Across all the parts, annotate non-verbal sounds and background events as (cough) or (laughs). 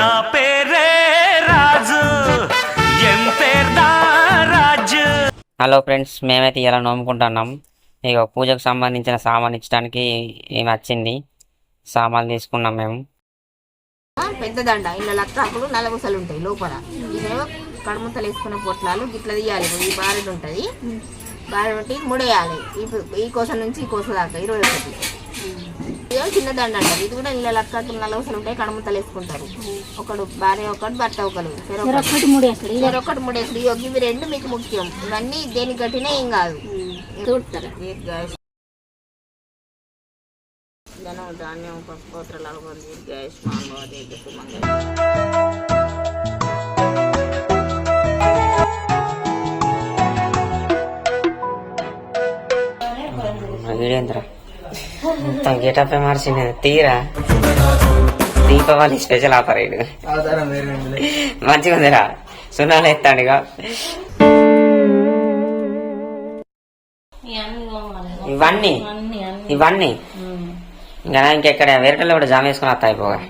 నా పేరే రాజు. రాజు? Hello friends మేమైతే ఇలా నోముకుంటున్నాం ఇక పూజకు సంబంధించిన సామాన్ ఇచ్చడానికి ఏమి వచ్చింది? సామాన్లు తీసుకున్నాం మేము. ఆ, పెద్ద దండ ఇలా లక్కాకులు నల్లబుసలు ఉంటాయి లోపల. ఇదేమో కడుముతలు వేసుకున్న పొట్లాలు గిట్ల తీయాలి. ఈ బారెడు ఉంటుంది. బారెడు ఉంటే ముడేయాలి. ఈ ఈ కోస నుంచి ఈ కోస దాకా ఇరవై ఒకటి. చిన్న దండ అంటారు. ఇది కూడా ఇలా లక్కాకులు నల్లబుసలు ఉంటాయి కడుముతలు వేసుకుంటారు. ఒకడు భార్య ఒకటి భర్త ఒకరు. ఒకటి మూడేస్తాడు ఇద్దరు ఒకటి ముడేసుడు ఇగో ఇవి రెండు మీకు ముఖ్యం. ఇవన్నీ దేనికి కట్టినా ఏం కాదు. చూడతారు. దీర్ఘాయుష్ ధనం ధాన్యం సుమంగళ. వీడేంద్ర? మొత్తం గెటప్ మార్చింది తీరా? దీపావళి స్పెషల్ ఆఫర్ ఇది. మంచిగా ఉందిరా. సున్నాలు ఎత్తాడు ఇక ఇవన్నీ ఇవన్నీ ఇంకా ఇంకెక్కడ? వేరేటల్లో కూడా జామ వేసుకుని వస్తాయి పోగా.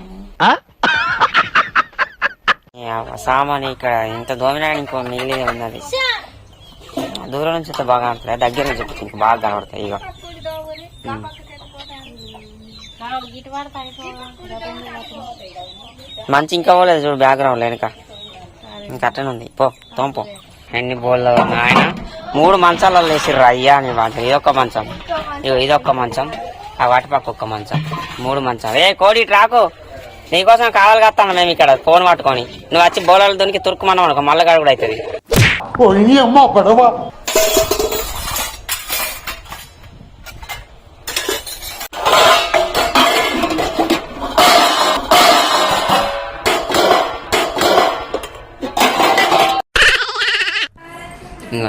సామాన్ ఇక్కడ ఇంత దోమినా ఇంకో మిగిలిన ఉన్నది. దూరం నుంచి అయితే బాగా కనపడతాయి. దగ్గర నుంచి బాగా కనపడతాయి ఇక. మంచి ఇంకా పోలేదు చూడు బ్యాక్గ్రౌండ్ వెనుక. ఇంకా అట్టనే ఉంది. పో తోంపో ఎన్ని బోల్లో ఆయన. మూడు మంచాలలో వేసిర్రు అయ్యా అని మంచం ఇదొక మంచం. ఇగో ఇదొక్క మంచం. ఆ వాటిపక్క ఒక్క మంచం. మూడు మంచం ఏ కోడి ఇటు రాకు. నీకోసం కావాలి కాస్తాను మేము ఇక్కడ. ఫోన్ పట్టుకొని. నువ్వు వచ్చి బోలాలు దొనికి తురుకుమన్నావు అనుకో మల్లగాడు కూడా అవుతుంది.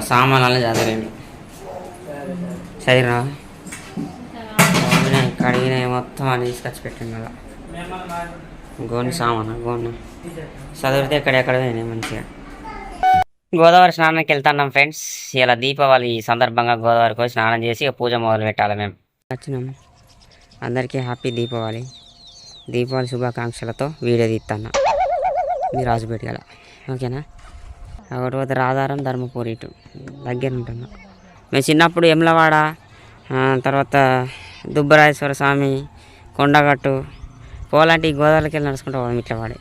సామాన్లు చదివాను చదివినా కడిగిన మొత్తం అని తీసుకొచ్చి పెట్టింది అలా గోని సామాను గోను. చదివితే ఎక్కడెక్కడ పోయినాయి మంచిగా? గోదావరి స్నానానికి వెళ్తున్నాం ఫ్రెండ్స్. ఇలా దీపావళి సందర్భంగా గోదావరికి పోయి స్నానం చేసి పూజ మొదలు పెట్టాలి మేము. వచ్చినాం. అందరికీ హ్యాపీ దీపావళి. దీపావళి శుభాకాంక్షలతో వీడియో తీస్తాను. మీరు రాజుపేట గల ఓకేనా? ఒకటి పోతే రాధారం ధర్మపురి ఇటు దగ్గర ఉంటున్నా. మేము చిన్నప్పుడు ఎమ్లవాడ తర్వాత దుబ్బరాజేశ్వర స్వామి కొండగట్టు పోవాలంటే ఈ గోదావరికి వెళ్ళి నడుచుకుంటూ పోదాం ఇట్లా వాడి.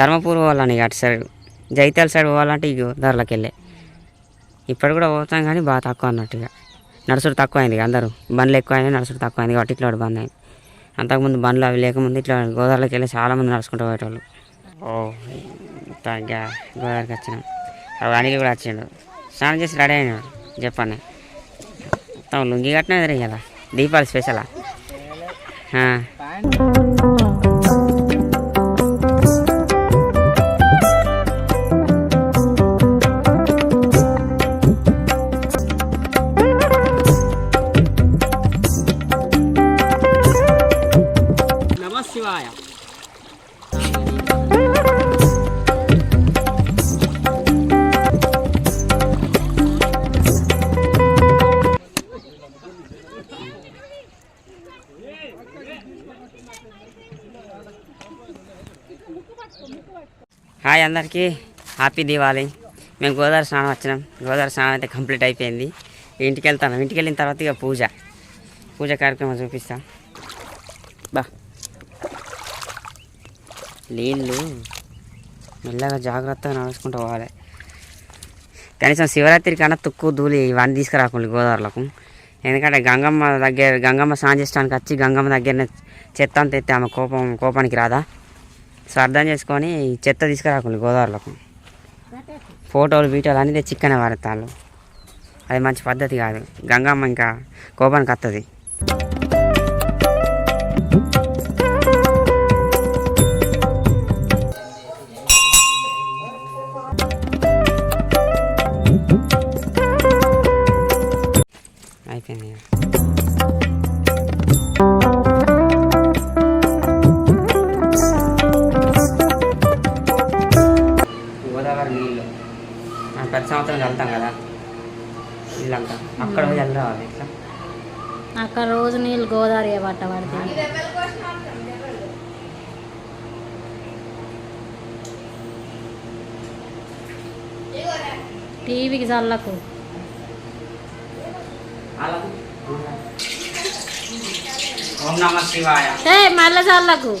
ధర్మపూర్ పోవాలని ఇక అటు సైడ్ జైతాల సైడ్ పోవాలంటే ఈ గోదావరికి వెళ్ళే ఇప్పుడు కూడా పోతాం కానీ బాగా తక్కువ అన్నట్టుగా నడుచుడు తక్కువ అయింది ఇక అందరూ. బండ్లు ఎక్కువ అయినాయి నడుచుడు తక్కువ అయింది కాబట్టి ఇట్లా బంద్ అయింది అంతకుముందు బండ్లు అవి లేకముందు ఇట్లా గోదావరికి వెళ్ళి చాలామంది నడుచుకుంటూ పోయేటోళ్ళు. ఓ గోదావరికి వచ్చినాం. అనిల్ కూడా వచ్చిండు. స్నానం చేసి రెడీ అయినా చెప్పండి. మొత్తం లుంగి కట్టినా ఎదురు కదా దీపావళి స్పెషలా? హాయ్ అందరికీ. హ్యాపీ దివాళీ మేము గోదావరి స్నానం వచ్చినాం. గోదావరి స్నానం అయితే కంప్లీట్ అయిపోయింది. ఇంటికి వెళ్తాను ఇంటికి వెళ్ళిన తర్వాత ఇక పూజ. పూజ కార్యక్రమం చూపిస్తాం. బా. నీళ్ళు మెల్లగా జాగ్రత్తగా నడుచుకుంటూ పోవాలి. కనీసం శివరాత్రి కన్నా తుక్కు ధూళి ఇవన్నీ తీసుకురాకుండా గోదావరిలకు. ఎందుకంటే గంగమ్మ దగ్గర గంగమ్మ స్నానం చేసడానికి వచ్చి గంగమ్మ దగ్గరనే చెత్త అంత ఎత్తే ఆమె కోపం కోపానికి రాదా? సో అర్థం చేసుకొని చెత్త తీసుకురాకుండా గోదావరిలోకి. ఫోటోలు వీటోలు అన్నీ చిక్కనే వాడతాళ్ళు. అది మంచి పద్ధతి కాదు. గంగమ్మ ఇంకా కోపానికి వస్తుంది పట్ట పడుతుంది టీవీకి చల్లకు. ఓం నమ శివాయ. ఏ మళ్ళీ చల్లకు.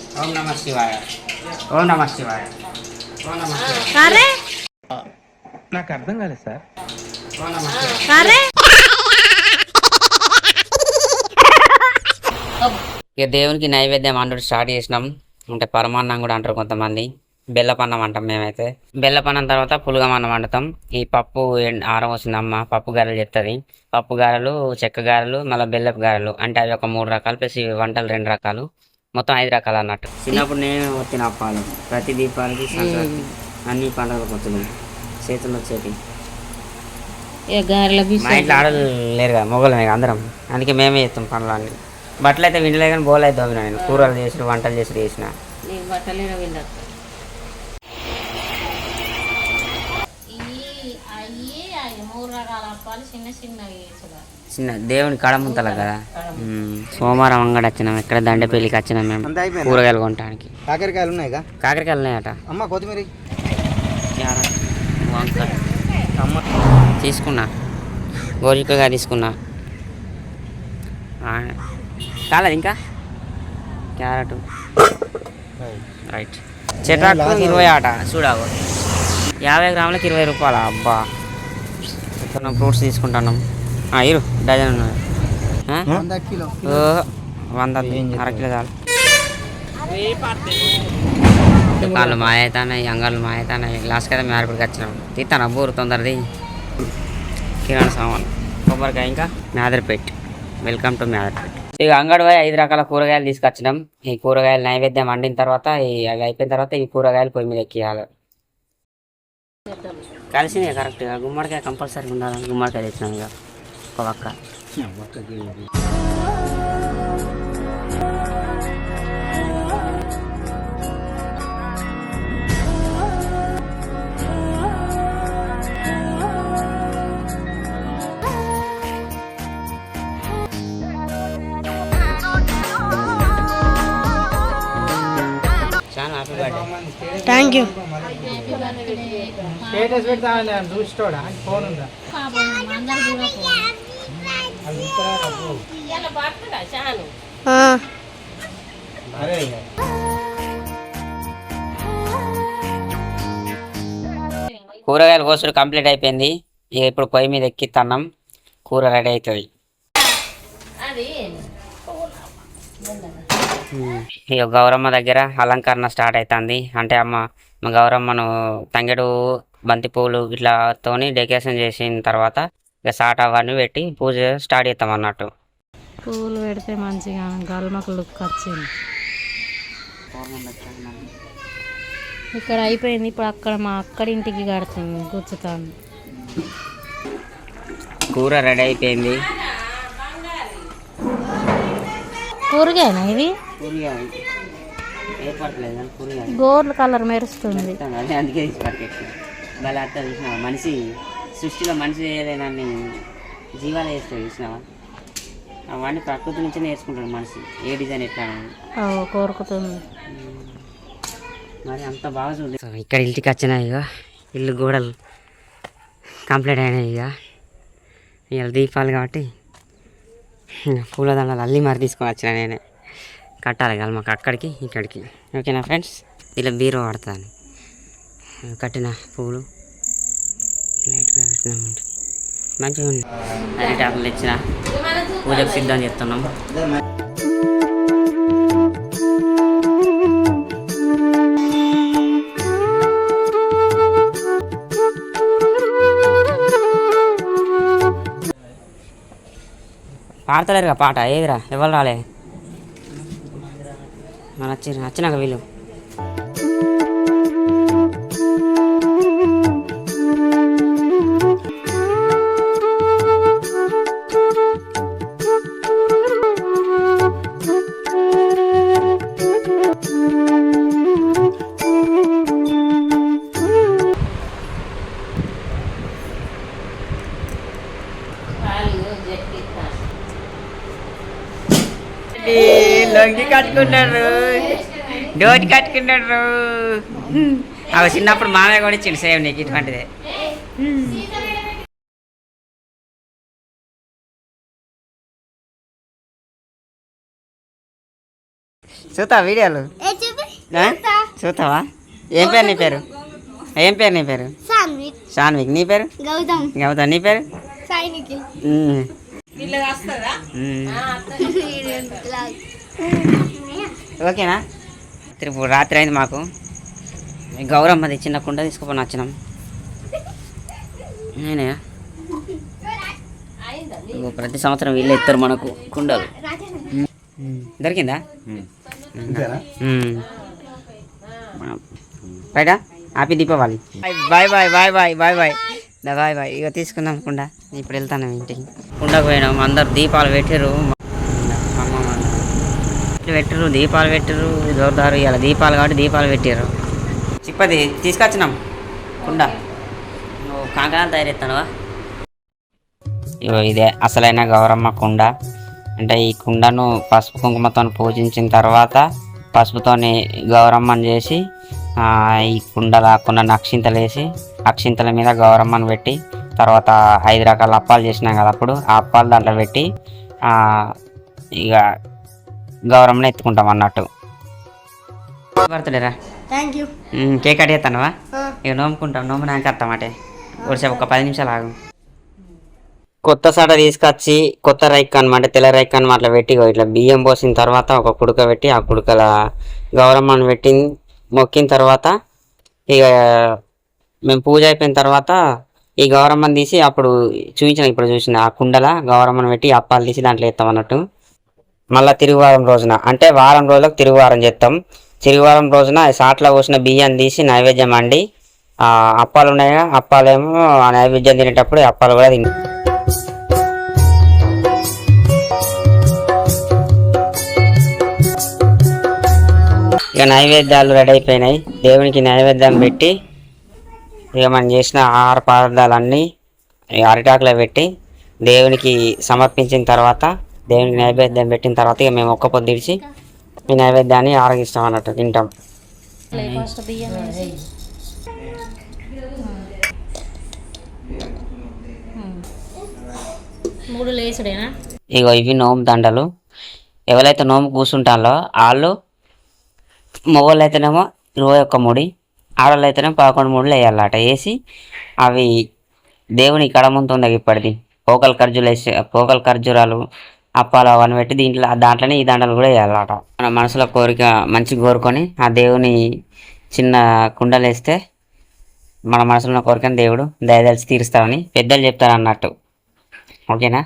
నాకు అర్థం కాలేదు సార్. ఓం ఇక దేవునికి నైవేద్యం అంటూ స్టార్ట్ చేసినాం. అంటే పరమాన్నం కూడా అంటారు కొంతమంది. బెల్లపన్నం అంటాం మేమైతే. బెల్లపన్నం తర్వాత పులుగమన్నం వండుతాం ఈ పప్పు ఆరవస్తుంది అమ్మ పప్పు గారెలు చెప్తుంది. పప్పు గారెలు చెక్క గారెలు మళ్ళీ బెల్లపు గారెలు. అంటే అవి ఒక మూడు రకాలు ప్లస్ వంటలు రెండు రకాలు. మొత్తం ఐదు రకాలు అన్నట్టు. చిన్నప్పుడు నేను వచ్చిన అప్పాలు ప్రతి దీపాలకి సంక్రాంతి అన్ని పండుగలకు వచ్చున్నాయి చేతులు వచ్చేటి మా ఇంట్లో ఆడలు లేరు కదా మొగలమే అందరం. అందుకే మేమే చేస్తాం పనులు అన్ని బట్టలు అయితే వినలే కానీ బోల్ అయితే నేను. కూరలు చేసి వంటలు చేసి చేసిన. చిన్న దేవుని కడముంతల కదా? ఉమ్, సోమవారం అంగడి వచ్చినాం ఇక్కడ దండపల్లికి వచ్చినాం మేము? కూరగాయలు కొనడానికి కాకరకాయలు ఉన్నాయిగా? కాకరకాయలు ఉన్నాయట. అమ్మ కొత్తిమీర. వంకాయ. తీసుకున్నా. గోరికగా తీసుకున్నా. ఆ, కాలేదు ఇంకా? క్యారెట్. రైట్. చెటాకు ఇరవై ఆట చూడావు యాభై గ్రాములకు ఇరవై రూపాయల? అబ్బా. ఇక్కడ ఫ్రూట్స్ తీసుకుంటున్నాం. ఇరు డజన్ ఉన్నది. ఆ? వంద కిలో. ఓ, వంద అర కిలో చాలు. దుకాణాలు మాయ అవుతాయి అంగళ్ళు మాయ అవుతాయి లాస్ట్ కదా మేరపడికి వచ్చినాం. తీస్తాను బూరు తొందరది కిరాణా సామాన్ కొబ్బరికాయ ఇంకా? మేదర్పేట్. Welcome to Medarpet. ఇక అంగడి పోయి ఐదు రకాల కూరగాయలు తీసుకొచ్చినాం. ఈ కూరగాయలు నైవేద్యం వండిన తర్వాత ఈ అవి అయిపోయిన తర్వాత ఈ కూరగాయలు పొయ్యి మీద ఎక్కియాలి. కలిసినాయి కరెక్ట్గా గుమ్మడికాయ కంపల్సరీ ఉండాలి. గుమ్మడికాయ తెచ్చినాం ఇక. ఒక పక్క థ్యాంక్ యూ స్టేటస్ పెడతామని నేను చూసుకోడా ఫోన్ ఉందా. అరే. కూరగాయల కోసుడు కంప్లీట్ అయిపోయింది. ఇక ఇప్పుడు పొయ్యి మీద ఎక్కిత్తన్నాం కూర రెడీ అవుతుంది ఇక గౌరమ్మ దగ్గర అలంకరణ స్టార్ట్ అవుతుంది అంటే అమ్మ మా గౌరమ్మను తంగెడు బంతి పువ్వులు ఇట్లా తోని డెకరేషన్ చేసిన తర్వాత ఇక సాట అవన్నీ పెట్టి పూజ స్టార్ట్ చేస్తాం అన్నట్టు. పూలు పెడితే మంచిగా గల్మకు లుక్ వచ్చింది. ఇక్కడ అయిపోయింది. ఇప్పుడు అక్కడ మా అక్కడి ఇంటికి కడుతుంది కూర్చుతాను కూర రెడీ అయిపోయింది. కూరగాయనా ఇది? గోల్డ్ కలర్ మెరుస్తుంది. అందుకే తీసి పట్టుకెట్టిన భలే అట్లా చూసినావా? మనిషి సృష్టిలో మనిషి చేయలేనన్ని జీవాలు వేస్తాయి చూసినావా? అవన్నీ ప్రకృతి నుంచి నేర్చుకుంటాడు మనిషి. ఏ డిజైన్ ఎట్లా అనేది. కోరుకుతుంది. మరి అంత బాగా చూడండి ఇక్కడ ఇంటికి వచ్చినాయి ఇక ఇల్లు గోడలు కంప్లీట్ అయినాయి ఇక ఇవాళ దీపాలు కాబట్టి ఇక పూలదండలు అల్లి మరి తీసుకొని వచ్చిన నేనే. కట్టాలి కదా మాకు అక్కడికి ఇక్కడికి. ఓకేనా ఫ్రెండ్స్? ఇలా బీరో వాడతాను కట్టిన పూలు లైట్ కూడా పెట్టినామంటే మంచిగా ఉంది అరటి టాపులు ఇచ్చిన పూజకు సిద్ధం చేస్తున్నాం పాడతలేరుగా పాట ఏదిరా? ఎవరు రాలే? మన వచ్చి వచ్చినాక వీళ్ళు ఇది కట్టుకున్నాడు. డోటి కట్టుకున్నాడు. అవి చిన్నప్పుడు మామయ్య కూడా ఇచ్చిండు సేమ్ నీకు ఇటువంటిది. చూతా వీడియోలు? చూతావా? ఏం పేరు నీ పేరు? ఏం పేరు నీ పేరు? సాన్విక్. నీ పేరు? గౌతమ్. గౌతమ్. నీ పేరు? సాయి ఓకేనా? ఇప్పుడు రాత్రి అయింది మాకు. గౌరమ్మది చిన్న కుండ తీసుకుపోయి వచ్చినాం. నేనే. ఇగో ప్రతి సంవత్సరం వీళ్ళు ఇస్తారు మనకు కుండలు. దొరికిందా. రైటా? Happy Deepavali. Bye bye bye bye bye bye. దా బాయ్ బాయ్. ఇక తీసుకుందాం కుండ. ఇప్పుడు వెళ్తాను ఇంటికి. కుండకు పోయినాం. అందరు దీపాలు పెట్టారు పెట్టరు దీపాలు పెట్టరు జోరుదారు ఇలా దీపాలు కాబట్టి దీపాలు పెట్టారు చిప్పది తీసుకొచ్చినాం కుండ. నువ్వు కాంకణాలు తయారెత్తానువా? ఇగో ఇదే అసలైన గౌరమ్మ కుండ. అంటే ఈ కుండను పసుపు కుంకుమతో పూజించిన తర్వాత పసుపుతోని గౌరమ్మను చేసి ఈ కుండల కొన్ని అక్షింతలు వేసి అక్షింతల మీద గౌరమ్మను పెట్టి తర్వాత ఐదు రకాల అప్పాలు చేసినాం కదా అప్పుడు ఆ అప్పాలు దాంట్లో పెట్టి ఇక గౌరమ్మని ఎత్తుకుంటాం అన్నట్టు. బర్త్డేరా థ్యాంక్ యూ కేక్ అడిగేస్తానవా ఇక నోముకుంటాం నోము నాకు అత్తమాటే ఒకసేపు ఒక పది నిమిషాలు ఆగు. కొత్త సాట తీసుకొచ్చి కొత్త రైక్ అనమాట తెల్ల రైక్ అనమాట అట్లా పెట్టి ఇట్లా బియ్యం పోసిన తర్వాత ఒక కుడుక పెట్టి ఆ కుడుకల గౌరమ్మను పెట్టి మొక్కిన తర్వాత ఇక మేము పూజ అయిపోయిన తర్వాత ఈ గౌరమ్మని తీసి అప్పుడు చూపించిన ఇప్పుడు చూసిన ఆ కుండల గౌరమ్మను పెట్టి అప్పాలు తీసి దాంట్లో వేస్తాం అన్నట్టు. మళ్ళా తిరుగువారం రోజున. అంటే వారం రోజులకు తిరుగువారం చేస్తాం తిరుగువారం రోజున సాట్లో పోసిన బియ్యం తీసి నైవేద్యం అండి అప్పాలు ఉన్నాయా అప్పాలేమో ఆ నైవేద్యం తినేటప్పుడు అప్పాలు కూడా తింటాం ఇక నైవేద్యాలు రెడీ అయిపోయినాయి. దేవునికి నైవేద్యం పెట్టి ఇక మనం చేసిన ఆహార పదార్థాలన్నీ అరిటాకులో పెట్టి దేవునికి సమర్పించిన తర్వాత దేవునికి నైవేద్యం పెట్టిన తర్వాత ఇక మేము ఒక్క పొద్దు ఇడిచి ఈ నైవేద్యాన్ని ఆరగిస్తాం అన్నట్టు తింటాం. ఇగో ఇవి నోము దండలు. ఎవరైతే నోము కూర్చుంటారో వాళ్ళు మగవాళ్ళు అయితేనేమో ఇరవై ఒక్క ముడి ఆడవాళ్ళు అయితేనేమో పదకొండు ముడులు వేయాలట. వేసి అవి దేవుని కడ ముందు ఇప్పటిది. పోకల్ ఖర్జులు వేసి పోకల్ ఖర్జూరాలు అప్పాలు అవన్నీ పెట్టి దీంట్లో దాంట్లోనే ఈ దాంట్లో కూడా వేయాలట. మన మనసులో కోరిక మంచి కోరుకొని ఆ దేవుని చిన్న కుండలు వేస్తే మన మనసులో కోరికని దేవుడు దయదలిచి తీరుస్తారని పెద్దలు చెప్తారు అన్నట్టు ఓకేనా?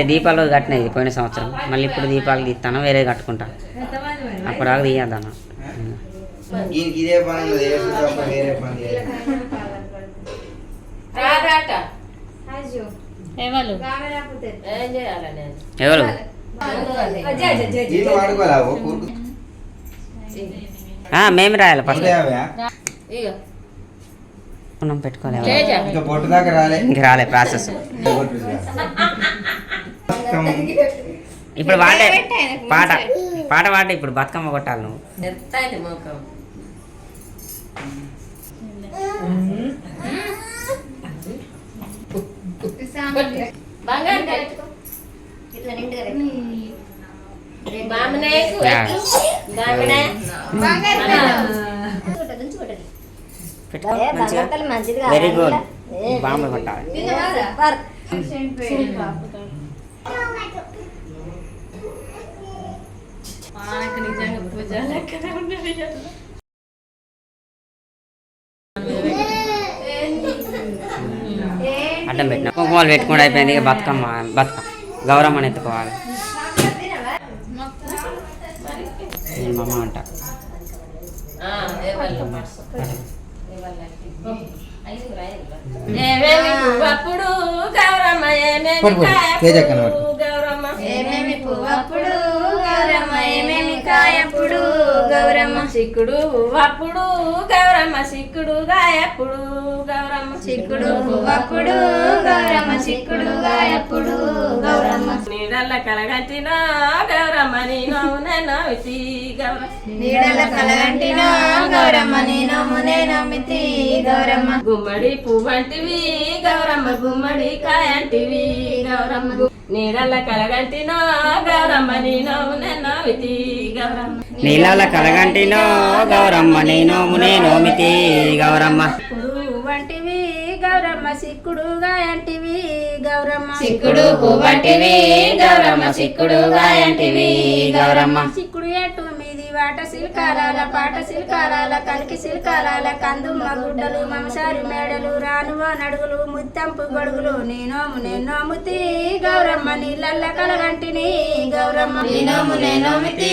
అంటే దీపాలు కట్టినాయి ఇది పోయిన సంవత్సరం. మళ్ళీ ఇప్పుడు దీపాలు తీస్తాను వేరే కట్టుకుంటా. అప్పుడు ఆగు తీయద్దాను. ఎవరు? మేము రాయాలి ఫస్ట్? మనం పెట్టుకోవాలి ఎవరు? ఇంకా పొట్టు దాకా రాలే. ఇంక రాలే ప్రాసెస్ ఇప్పుడు వాడే పాట. పాట పాట ఇప్పుడు బతుకమ్మ కొట్టాలి నువ్వు. వెరీ గుడ్ బాంబు కొట్టాలి. అడ్డం పెట్టిన. కుంకుమాలు పెట్టుకుంటూ అయిపోయింది. ఇక బతుకమ్మ బతుకమ్మ. గౌరమ్మని ఎత్తుకోవాలి. నేను మమ్మ అంట. ఏమేమి పువ్వప్పుడు గౌరమ్మ ఏమేమి గౌరమ్మ ఏమేమి పువ్వప్పుడు గౌరమ్మ ఏమేమి కాయప్పుడు గౌరమ్మ చిక్కుడు పువ్వప్పుడు గౌరమ్మ చిక్కుడు గాయప్పుడు గౌరమ్మ చిక్కుడు పువ్వప్పుడు గౌరమ్మ చిక్కుడు గాయప్పుడు గౌరమ్మ నీడల్ల కలగంటిన గౌరమ్మ నీ నవ్వునవ్వుతి గౌరమ్మ నీడల కలగంటిన గౌరమ్మ నేను మునే నమ్మితి గౌరమ్మ. గుమ్మడి పువ్వంటివి గౌరమ్మ గుమ్మడి కాయంటివి గౌరమ్మ. నీడల్ల కలగంటిన గౌరమ్మ నీ నవ్వునవ్వుతి గౌరమ్మ. నీళ్ళ కలగంటినో గౌరమ్మ నేను మునే నోమితి గౌరమ్మ. వంటివి గౌరమ్మ సిక్కుడు గాయంటివి గౌరమ్మ. చిక్కుడు పువ్వంటివి గౌరమ్మ చిక్కుడు గాయంటివి గౌరమ్మ. సిక్కుడు మీది వాట సిల్కారాల పాట సిల్కారాల కలికి సిల్కారాల కందుమ్మ గుడ్డలు మమసారి మేడలు రానువ నడుగులు ముత్తంపు గొడుగులు నేనోము నేనోముతి గౌరమ్మ నీళ్ళల్ల కలగంటిని గౌరమ్మ. నేనోము నేనోమితి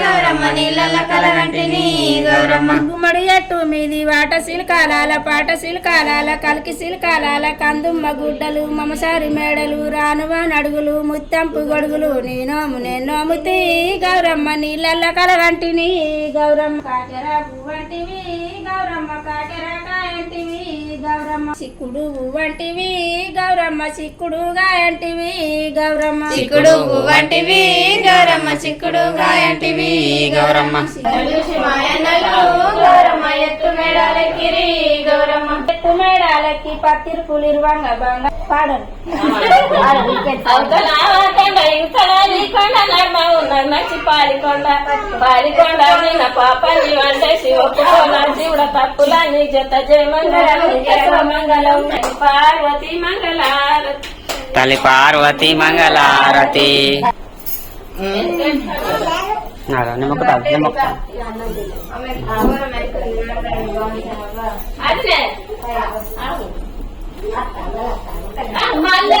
గౌరమ్మ నీళ్ళ కలగంటిని గౌరమ్మ. గుమ్మడి ఎట్టు మీది వాట సిల్కాలాల పాట సిల్కాలాల కలికి సిల్కాలాల కందుమ్మ గుడ్డలు మమసారి మేడలు రానువ నడుగులు ముత్తంపు గొడుగులు నేనోము నేనోముతి గౌరమ్మ నీళ్ళల్ల కలగంటిని గౌరమ్మ కాకెర పువ్వంటివి గౌరమ్మ కాకెర కాయంటివి గౌరమ్మ సిక్కుడు పువ్వంటివి గౌరమ్మ సిక్కుడు గాయంటివి గౌరమ్మ చిక్కుడు పువ్వంటివి గౌరమ్మ చిక్కుడు గాయంటివి గౌరమ్మ గౌరమ్మ ఎత్తు మేడాలెక్కిరి గౌరమ్మ ఎత్తు మేడాలకి పత్తిరి పులిరువంగ బంగ పాడను నచ్చి పాలికొండ పాలికొండ నిన్న పాపని వండేసి ఒప్పుకోన శివుడ తప్పుల నీ జత జయ మంగళం మంగళం పార్వతి మంగళారతి. తల్లి పార్వతి మంగళారతి. మళ్ళీ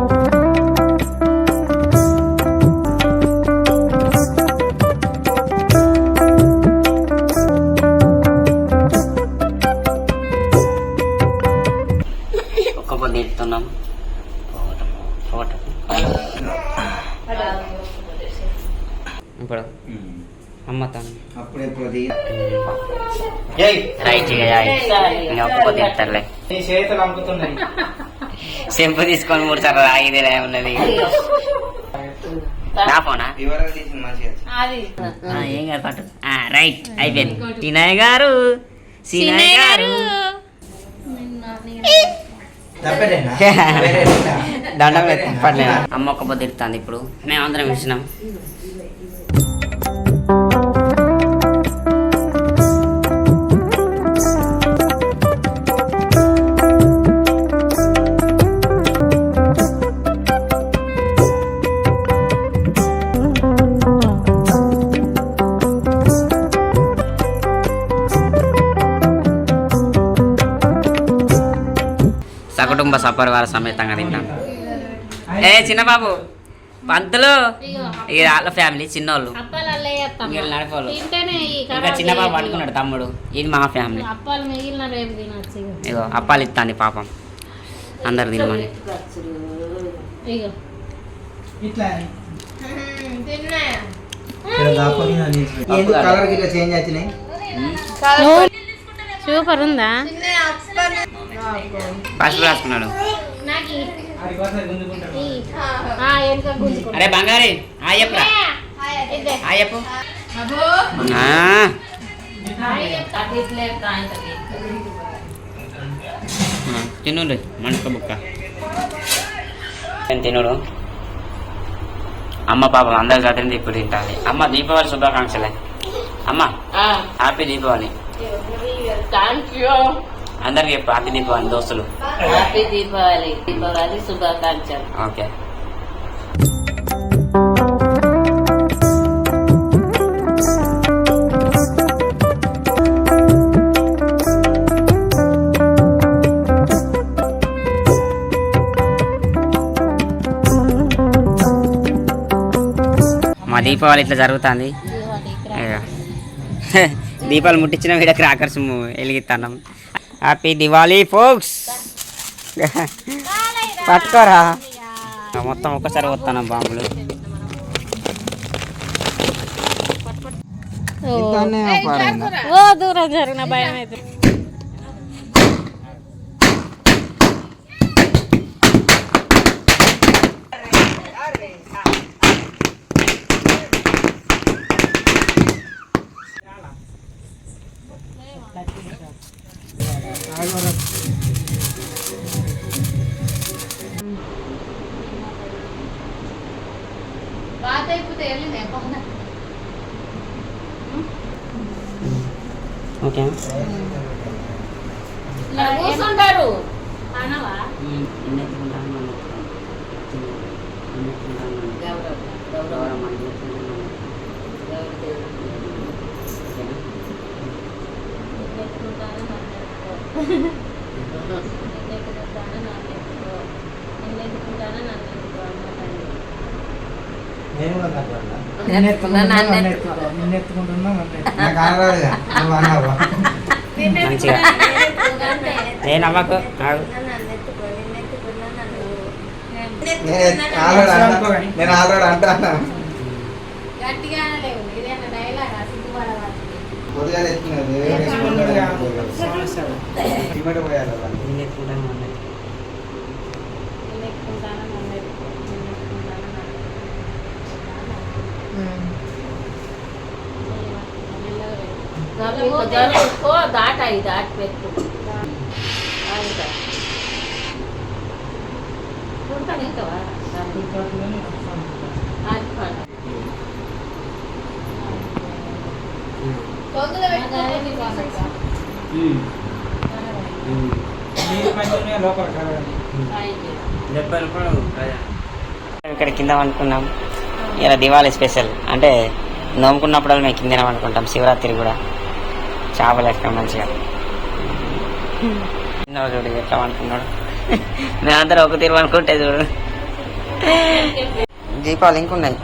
చేతులు అమ్ముతున్నాయి. సెంపు తీసుకొని మూడు సార్లు ఆగిదే ఉన్నది. నా ఫోనా? ఏం కాదు పట్టు. ఆ, రైట్ అయిపోయింది. టినయ్ గారు సీనయ్య గారు? (laughs) దండం అమ్మ ఒక్క పొద్దు ఇప్పుడు. మేమందరం ఇచ్చినాం. సకుటుంబ సపరివార సమేతంగా తింటాం. ఏ చిన్న బాబు పంతులు ఇక వాళ్ళ ఫ్యామిలీ చిన్నోళ్ళు. నడపలు ఇంకా చిన్న బాబు. పడుకున్నాడు తమ్ముడు. ఇది మా ఫ్యామిలీ. ఇగో. అప్పాలు ఇస్తాంది పాపం. అందరు తినమని. సూపర్ ఉందా? పసుపు రాసుకున్నాడు. అరే బంగారి ఆ చెప్పురా? ఆ చెప్పు. ఆ. ఆ, తినుండు మనుక బుక్క. తినుడు అమ్మ పాపం అందరి జాతరని ఇప్పుడు తింటాలి అమ్మ దీపావళి శుభాకాంక్షలే. అమ్మ హ్యాపీ దీపావళి. థ్యాంక్ యూ అందరికి చెప్పు హ్యాపీ దీపావళి దోస్తులు. హ్యాపీ దీపావళి దీపావళి శుభాకాంక్షలు. ఓకే. మా దీపావళి ఇట్లా జరుగుతుంది. దీపాలు (laughs) ముట్టించిన వీడ క్రాకర్స్ వెలిగిస్తున్నాం హ్యాపీ దివాళీ ఫోక్స్ పట్టుకోరా మొత్తం ఒక్కసారి వస్తాను బాంబులు ఓ. ఓ దూరం జరిగిన భయం అయితే నేను కనపడలా? నాకు అనరాదుగా, నువ్వు అన్నావా? మంచిగా. నేను ఆల్రెడీ అంటా నేను ఆల్రెడీ అంటాను గట్టిగా లేవు ఇదేనా డైలాగ్? పొద్దుగానే ఎత్తుకున్నది పోయాలి అలా. దాటి పెట్టు ఉంటాను ఇంకా ఇక్కడ కింద వండుకున్నాం ఇలా దివాళీ స్పెషల్. అంటే నోముకున్నప్పుడు మేము కింద వండుకుంటాం శివరాత్రి కూడా. చేపలు మంచిగా. చూడు ఎట్లా వండుకున్నాడు. మేమందరం ఒక తీరు అనుకుంటే చూడు. (laughs) దీపాలు ఇంకున్నాయి.